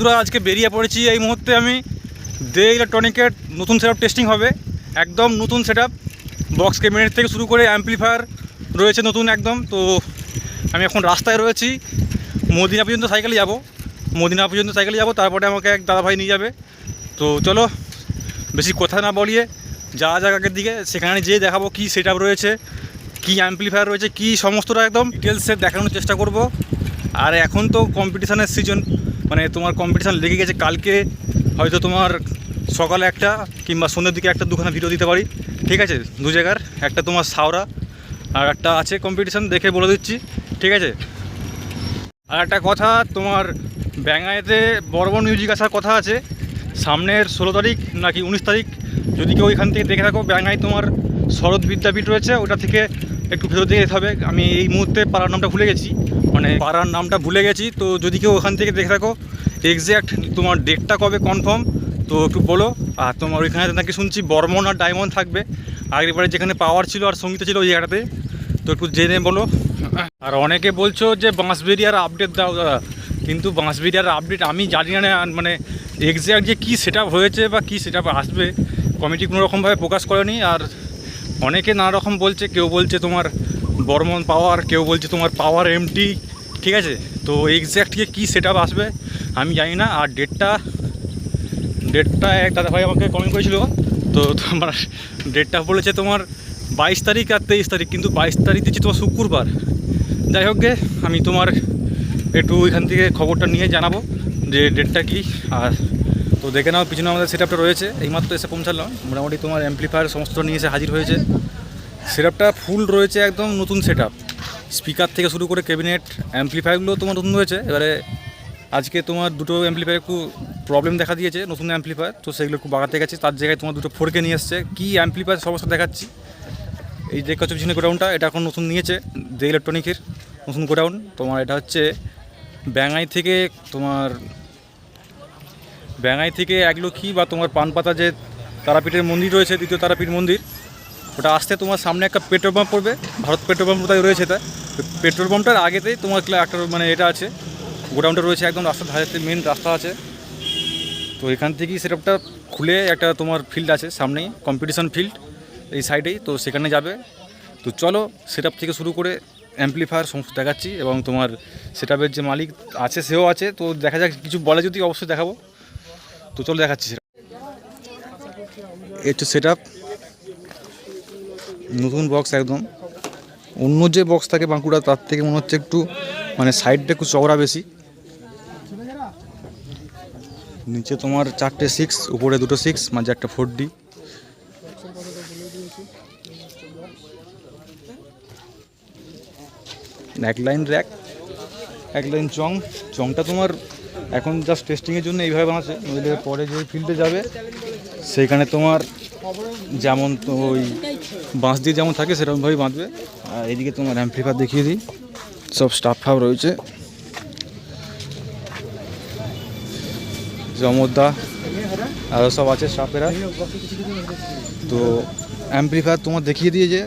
বন্ধুরা, আজকে বেরিয়ে পড়েছি এই মুহূর্তে আমি দে ইলেকট্রনিকের নতুন সেট টেস্টিং হবে। একদম নতুন সেট আপ বক্স ক্যাবিনেট থেকে শুরু করে অ্যাম্পলিফায়ার রয়েছে নতুন একদম। তো আমি এখন রাস্তায় রয়েছি। মদিনা পর্যন্ত সাইকেলে যাব। মদিনা পর্যন্ত সাইকেলে যাব, তারপরে আমাকে এক দাদাভাই নিয়ে যাবে। তো চলো, বেশি কথা না বলিয়ে যা জায়গার দিকে, সেখানে যেয়ে দেখাবো কী সেট রয়েছে, কী অ্যাম্পলিফায়ার রয়েছে, কী সমস্তটা একদম ডিটেলসে দেখানোর চেষ্টা করব। আর এখন তো কম্পিটিশানের সিজন মানে তোমার কম্পিটিশান লেগে গেছে, কালকে হয়তো তোমার সকালে একটা কিংবা সন্ধ্যের দিকে একটা দুখানা ভিডিও দিতে পারি। ঠিক আছে? দু জায়গার, একটা তোমার সাওরা আর একটা আছে কম্পিটিশান দেখে বলে দিচ্ছি। ঠিক আছে? আর একটা কথা, তোমার ব্যাঙ্গাইতে বড় বড় মিউজিক আসার কথা আছে। সামনের ষোলো তারিখ নাকি উনিশ তারিখ, যদি কেউ এখান থেকে দেখে থাকো, ব্যাঙ্গাই তোমার শরৎ বিদ্যাপীঠ রয়েছে, ওটা থেকে একটু ভেতর দিকে যেতে হবে। আমি এই মুহূর্তে পাড়ার নামটা ভুলে গেছি। মানে পাড়ার নামটা ভুলে গেছি, তো যদি কেউ ওখান থেকে দেখে থাকো এক্স্যাক্ট তোমার ডেটটা কবে কনফার্ম তো একটু বলো। আর তোমার ওইখানে নাকি শুনছি বর্মন আর ডায়মন্ড থাকবে। আগের বারে যেখানে পাওয়ার ছিল আর সংগীত ছিল ওই জায়গাটাতে, তো একটু জেনে বলো। আর অনেকে বলছো যে বাঁশবেরিয়ার আপডেট দাও দাদা, কিন্তু বাঁশবেরিয়ার আপডেট আমি জানি না মানে এক্স্যাক্ট যে কী সেট হয়েছে বা কী সেট আসবে কমিটি কোনো রকমভাবে প্রকাশ করেনি। আর অনেকে নানা রকম বলছে, কেউ বলছে তোমার বর্মন পাওয়ার কেউ বলছে তোমার পাওয়ার এমটি ঠিক আছে? তো এক্স্যাক্ট কী সেট আসবে, আমি জানি না। আর ডেটটা ডেটটা এক দাদাভাই আমাকে কমেন্ট করেছিল। তো তোমার ডেটটা বলেছে তোমার বাইশ তারিখ আর তেইশ তারিখ, কিন্তু বাইশ তারিখ দিচ্ছি তোমার শুক্রবার। যাই হোক গে, আমি তোমার একটু ওইখান থেকে খবরটা নিয়ে জানাব যে ডেটটা কি। আর তো দেখে নাও, পিছনে আমাদের সেট রয়েছে। এইমাত্র এসে পৌঁছালাম মোটামুটি তোমার অ্যাম্পলিফায়ার সমস্ত নিয়ে এসে হাজির হয়েছে। সেট ফুল রয়েছে একদম নতুন সেট স্পিকার থেকে শুরু করে ক্যাবিনেট অ্যাম্পলিফায়ারগুলো তোমার নতুন রয়েছে এবারে আজকে তোমার দুটো অ্যাম্পলিফায়ার একটু প্রবলেম দেখা দিয়েছে, নতুন অ্যাম্পলিফায়ার তো সেগুলো একটু বাগাতে গেছে। তার জায়গায় তোমার দুটো ফোরকে নিয়ে এসছে। কী অ্যাম্পলিফায়ার সমস্যা দেখাচ্ছি? এই যে কাছে পিছনে গোডাউনটা, এটা এখন নতুন নিয়েছে দে ইলেকট্রনিকের নতুন গোডাউন। তোমার এটা হচ্ছে ব্যাঙাই থেকে তোমার, ব্যাঙাই থেকে এক একলক্ষী বা তোমার পানপাতা যে তারাপীঠের মন্দির রয়েছে, দ্বিতীয় তারাপীঠ মন্দির ওটা আসতে তোমার সামনে একটা পেট্রোল পাম্প পড়বে, ভারত পেট্রোল পাম্প কোথায় রয়েছে তা পেট্রোল পাম্পটার আগেতেই তোমার একটা মানে এটা আছে, গোডাউনটা রয়েছে একদম রাস্তার ধারে মেন রাস্তা আছে। তো এখান থেকেই সেটআপটা খুলে একটা তোমার ফিল্ড আছে সামনেই কম্পিটিশন ফিল্ড এই সাইডেই তো সেখানে যাবে। তো চলো সেটআপ থেকে শুরু করে অ্যাম্পলিফায়ার সমস্ত দেখাচ্ছি এবং তোমার সেটআপের যে মালিক আছে, সেও আছে। তো দেখা যাক, কিছু বলে যদি অবশ্যই দেখাবো। তো চলো দেখাচ্ছি সেটা সেট নতুন বক্স একদম। অন্য যে বক্স থাকে বাঁকুড়া, তার থেকে মনে হচ্ছে একটু মানে সাইডটা একটু চওড়া বেশি। নিচে তোমার চারটে সিক্স উপরে দুটো সিক্স মাঝে একটা ফোর ডি এক লাইন র্যাক এক লাইন চং। চংটা তোমার এখন জাস্ট টেস্টিংয়ের জন্য এইভাবে বানাচ্ছে, নইলে পরে যে ফিল্ডে যাবে, সেইখানে তোমার যেমন ওই বাঁশ দিয়ে যেমন থাকে, সেরকমভাবেই বাঁধবে। আর এদিকে তোমার অ্যাম্পলিফার দেখিয়ে দিই। সব স্টাফ ফাফ রয়েছে। জমদ্দা আরও সব আছে স্টাফেরা তো অ্যাম্পলিফায়ার তোমার দেখিয়ে দিয়ে যে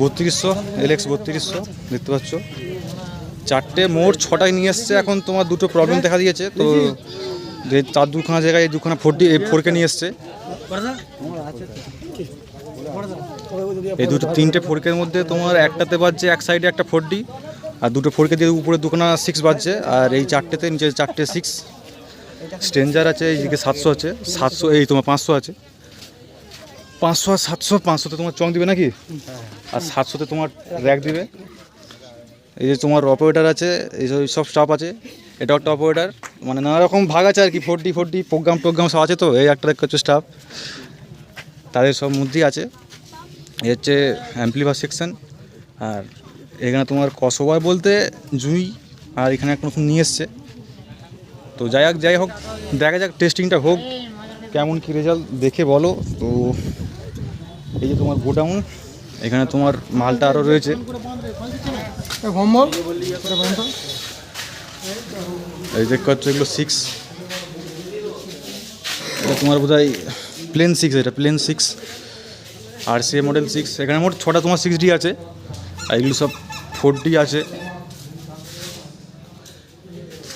বত্রিশশো এলএক্স বত্রিশশো, দেখতে পাচ্ছ। চারটে মোট ছটায় নিয়ে এসছে এখন তোমার দুটো প্রবলেম দেখা দিয়েছে। তো যে চার দুখানা জায়গায় দুখানা ফোর ডি ফোরকে নিয়ে এসছে। এই দুটো তিনটে ফোরকের মধ্যে তোমার একটাতে বাজছে এক সাইডে একটা ফোর ডি আর দুটো ফোরকে দিয়ে উপরে দুখানা সিক্স বাজছে, আর এই চারটেতে নিচে চারটে সিক্স স্ট্রেঞ্জার আছে এইদিকে সাতশো আছে, সাতশো, এই তোমার পাঁচশো আছে। পাঁচশো আর সাতশো, পাঁচশোতে তোমার চং দিবে নাকি? আর সাতশোতে তোমার র্যাক দিবে। এই যে তোমার অপারেটার আছে, এই সব স্টাফ আছে এটাও একটা অপারেটার মানে নানা রকম ভাগ আছে আর কি four D four D program টোগ্রাম সব আছে তো, এই একটা হচ্ছে স্টাফ তাদের সব মধ্যেই আছে। এই হচ্ছে অ্যাম্পলিফার সেকশন আর এখানে তোমার কসবার বলতে জুই আর এখানে এক নতুন নিয়ে এসছে। তো যাই হোক যাই হোক দেখা যাক টেস্টিংটা হোক কেমন কী রেজাল্ট দেখে বলো। তো এই যে তোমার গোডাউন এখানে তোমার মালটা আরও রয়েছে। এই দেখতে পাচ্ছ এগুলো সিক্স এটা তোমার বোধ হয় প্লেন সিক্স এটা প্লেন সিক্স আর সি মডেল সিক্স এখানে মোট ছটা, তোমার সিক্স ডি আছে। আর এগুলো সব ফোর ডি আছে।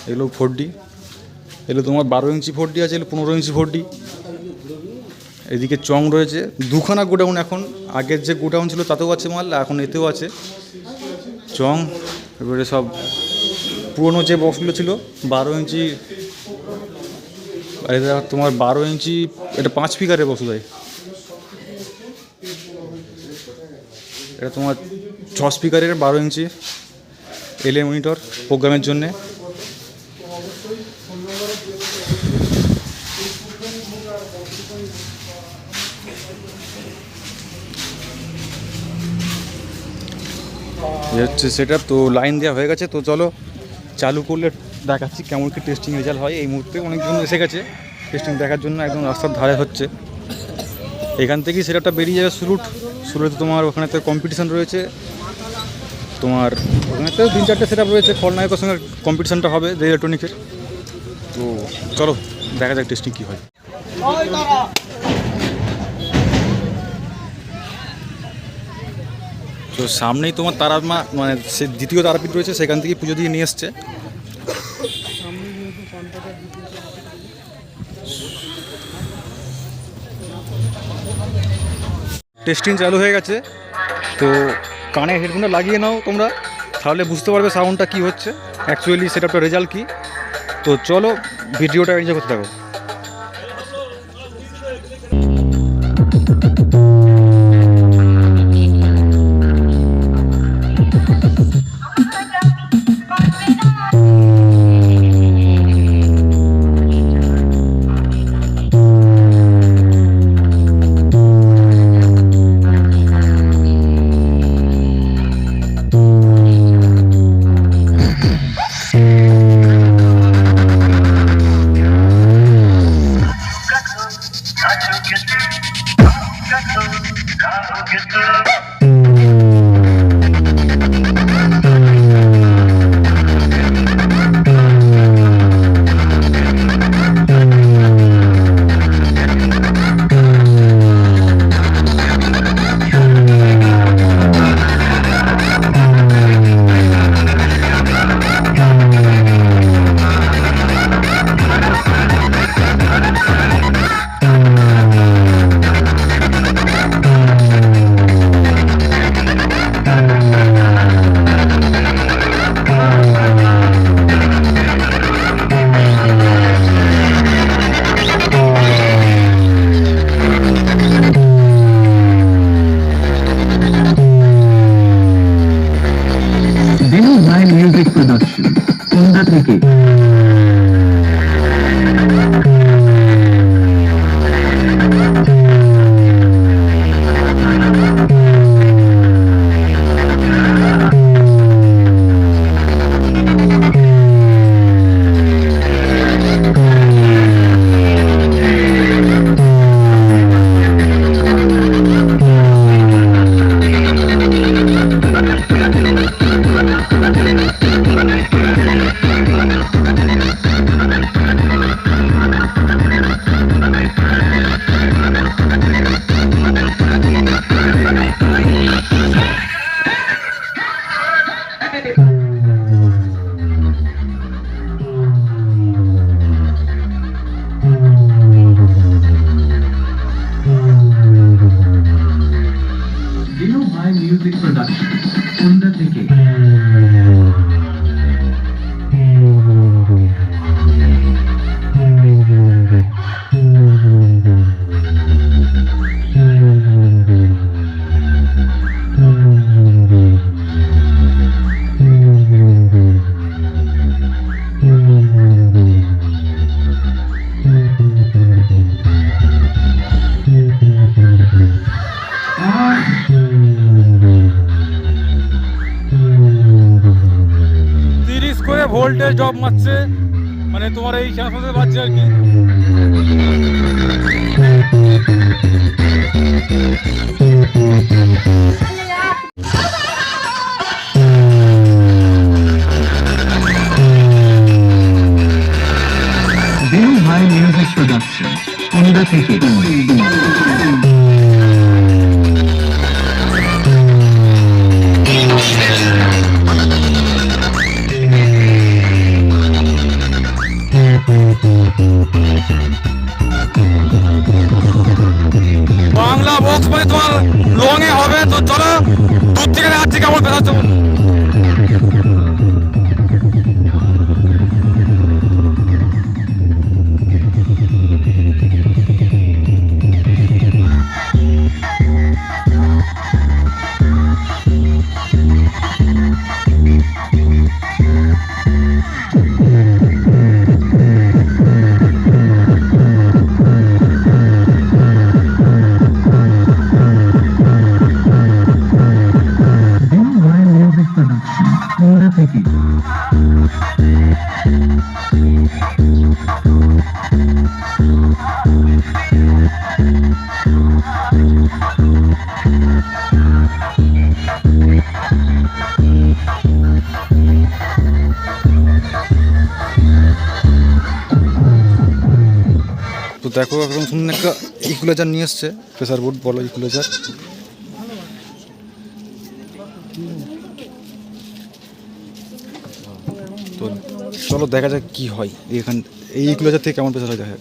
এগুলো ফোর ডি এগুলো তোমার বারো ইঞ্চি ফোর ডি আছে, এগুলো পনেরো ইঞ্চি ফোর ডি এদিকে চং রয়েছে। দুখানা গোডাউন এখন। আগের যে গোডাউন ছিল, তাতেও আছে মাল এখন এতেও আছে। চং, এবারে সব পুরনো যে বক্সগুলো ছিল, বারো ইঞ্চি, আর তোমার বারো ইঞ্চি, এটা পাঁচ ফিগারের বক্স দেয় এটা তোমার ছ স্পিকারের বারো ইঞ্চি এলএ মনিটর প্রোগ্রামের জন্যে। হচ্ছে সেটা তো লাইন দেওয়া হয়ে গেছে। তো চলো চালু করলে দেখাচ্ছি কেমন কি টেস্টিং রেজাল্ট হয়। এই মুহূর্তে অনেকজন এসে গেছে। টেস্টিং দেখার জন্য একদম রাস্তার ধারে হচ্ছে। এখান থেকেই সেটাটা বেরিয়ে যাবে। সুরুট সুরুটে তোমার ওখানে তো কম্পিটিশান রয়েছে। তোমার ওখানে তো তিন চারটে সেট রয়েছে, খলনায়কের সঙ্গে কম্পিটিশানটা হবে যে ইলেকট্রনিকের তো চলো, দেখা যাক টেস্টিং কী হয়। তো সামনেই তোমার তারা মানে সে দ্বিতীয় তারাপীঠ রয়েছে, সেখান থেকে পুজো দিয়ে নিয়ে এসছে। টেস্টিং চালু হয়ে গেছে। তো কানে হেডফোনটা লাগিয়ে নাও তোমরা, তাহলে বুঝতে পারবে সাউন্ডটা কি হচ্ছে। অ্যাকচুয়ালি সেটা রেজাল্ট কী। তো চলো, ভিডিওটা এনজয় করতে থাকো। ভাই মিউজিক জব মারছে। মানে তোমার এই চান্সে বাজছে আর কি। প্রোডাকশন কুন্দা থেকে দেখো একদম সুন্দর একটা ইকুলেজার নিয়ে এসছে প্রেসার বোর্ড বলো ইকুলেজার তো চলো দেখা যাক কি হয়। এখান, এই ইকুলেজার থেকে কেমন প্রেসার হয়, দেখা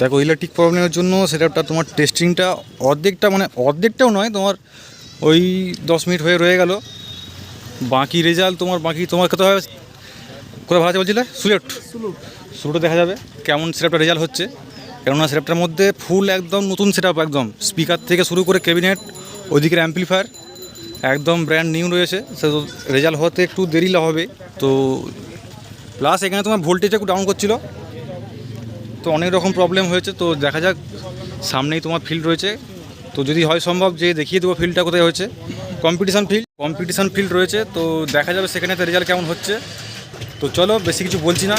দেখো ইলেকট্রিক প্রবলেমের জন্য সেটা তোমার টেস্টিংটা অর্ধেকটা মানে অর্ধেকটাও নয়, তোমার ওই দশ মিনিট হয়ে, রয়ে গেল। বাকি রেজাল্ট তোমার, বাকি তোমার কত কোথায় ভাড়া বলছিলে? সুলেট। শুরুটা দেখা যাবে। কেমন সেটআপটা রেজাল্ট হচ্ছে? কেননা সেটআপটার মধ্যে ফুল একদম নতুন সেটআপ একদম। স্পিকার থেকে শুরু করে ক্যাবিনেট ওইদিকের অ্যাম্পলিফায়ার একদম ব্র্যান্ড নিউ রয়েছে। সে তো রেজাল্ট হতে একটু দেরি হবে। তো প্লাস এখানে তোমার ভোল্টেজ একটু ডাউন করছিল। তো অনেক রকম প্রবলেম হয়েছে। তো দেখা যাক সামনেই তোমার ফিল্ড রয়েছে। তো যদি হয় সম্ভব যে দেখিয়ে দেবো ফিল্ডটা কোথায় হয়েছে। কম্পিটিশান ফিল্ড কম্পিটিশান ফিল্ড রয়েছে। তো দেখা যাবে সেখানে রেজাল্ট কেমন হচ্ছে। তো চলো, বেশি কিছু বলছি না।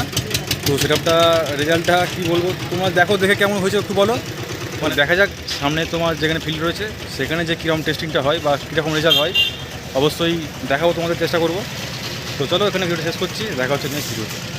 তো সেটাপটা রেজাল্টটা কী বলব? তোমার দেখো, দেখে কেমন হয়েছে একটু বলো। মানে দেখা যাক, সামনে তোমার যেখানে ফিল্ড রয়েছে, সেখানে যে কীরকম টেস্টিংটা হয় বা কীরকম রেজাল্ট হয়, অবশ্যই দেখাবো, তোমাদের চেষ্টা করব। তো চলো, এখানে ভিডিও শেষ করছি, দেখা হচ্ছে নেক্সট ভিডিওতে